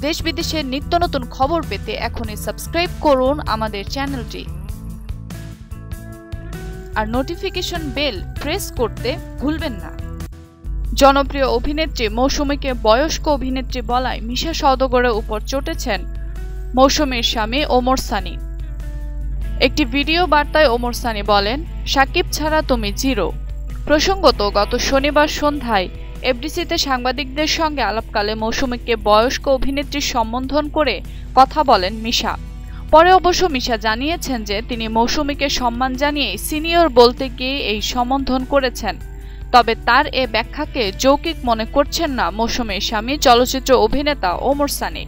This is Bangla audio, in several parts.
দেশ বিদেশের নিত্য নতুন খবর পেতে এখনই সাবস্ক্রাইব করুন আমাদের চ্যানেলটি। আর নোটিফিকেশন বেল প্রেস করতে ভুলবেন না। জনপ্রিয় অভিনেত্রী মৌসুমীকে বয়স্ক অভিনেত্রী বলায় মিশা সওদাগরের উপর চটেছেন মৌসুমীর স্বামী ওমর সানি। একটি ভিডিও বার্তায় ওমর সানি বলেন, সাকিব ছাড়া তুমি জিরো। প্রসঙ্গত, গত শনিবার সন্ধ্যায় এফডিসিতে সাংবাদিকদের সঙ্গে আলাপকালে মৌসুমীকে বয়স্ক অভিনেত্রীর সম্বোধন করে কথা বলেন মিশা। পরে অবশ্য মিশা জানিয়েছেন যে তিনি মৌসুমীকে সম্মান জানিয়ে সিনিয়র বলতে গিয়ে এই সম্বোধন করেছেন। তবে তার এ ব্যাখ্যাকে যৌকিক মনে করছেন না মৌসুমীর স্বামী, চলচ্চিত্র অভিনেতা ওমর সানি।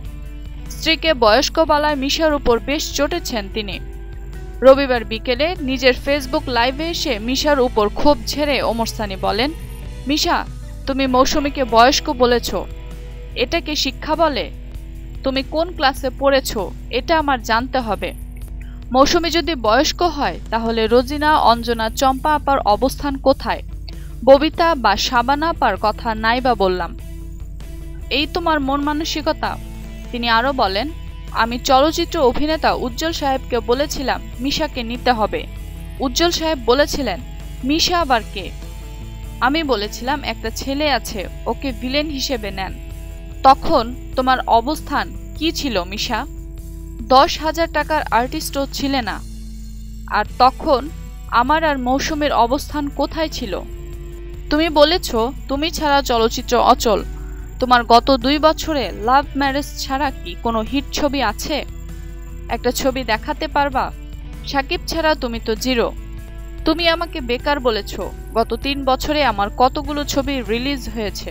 স্ত্রীকে বয়স্ক বলায় মিশার উপর বেশ চটেছেন তিনি। রবিবার বিকেলে নিজের ফেসবুক লাইভে এসে মিশার উপর ক্ষোভ ঝেড়ে ওমর সানি বলেন, মিশা তুমি মৌসুমীকে বয়স্ক বলেছ। এটাকে শিক্ষা বলে? তুমি কোন ক্লাসে পড়েছ, এটা আমার জানতে হবে। মৌসুমী যদি বয়স্ক হয়, তাহলে রোজিনা, অঞ্জনা, চম্পা আপার অবস্থান কোথায়? ববিতা বা সাবানা আপার কথা নাই বা বললাম। এই তোমার মন মানসিকতা। তিনি আরও বলেন, আমি চলচ্চিত্র অভিনেতা উজ্জ্বল সাহেবকে বলেছিলাম, মিশাকে নিতে হবে। উজ্জ্বল সাহেব বলেছিলেন, মিশা আবার কে? আমি বলেছিলাম, একটা ছেলে আছে, ওকে ভিলেন হিসেবে নেন। তখন তোমার অবস্থান কি ছিল, মিশা? দশ হাজার টাকার আর্টিস্টও ছিলে না। আর তখন আমার আর মৌসুমের অবস্থান কোথায় ছিল? তুমি বলেছ, তুমি ছাড়া চলচ্চিত্র অচল। তোমার গত দুই বছরে লাভ ম্যারেজ ছাড়া কি কোনো হিট ছবি আছে? একটা ছবি দেখাতে পারবা? সাকিব ছাড়া তুমি তো জিরো। তুমি আমাকে বেকার বলেছ। গত তিন বছরে আমার কতগুলো ছবি রিলিজ হয়েছে।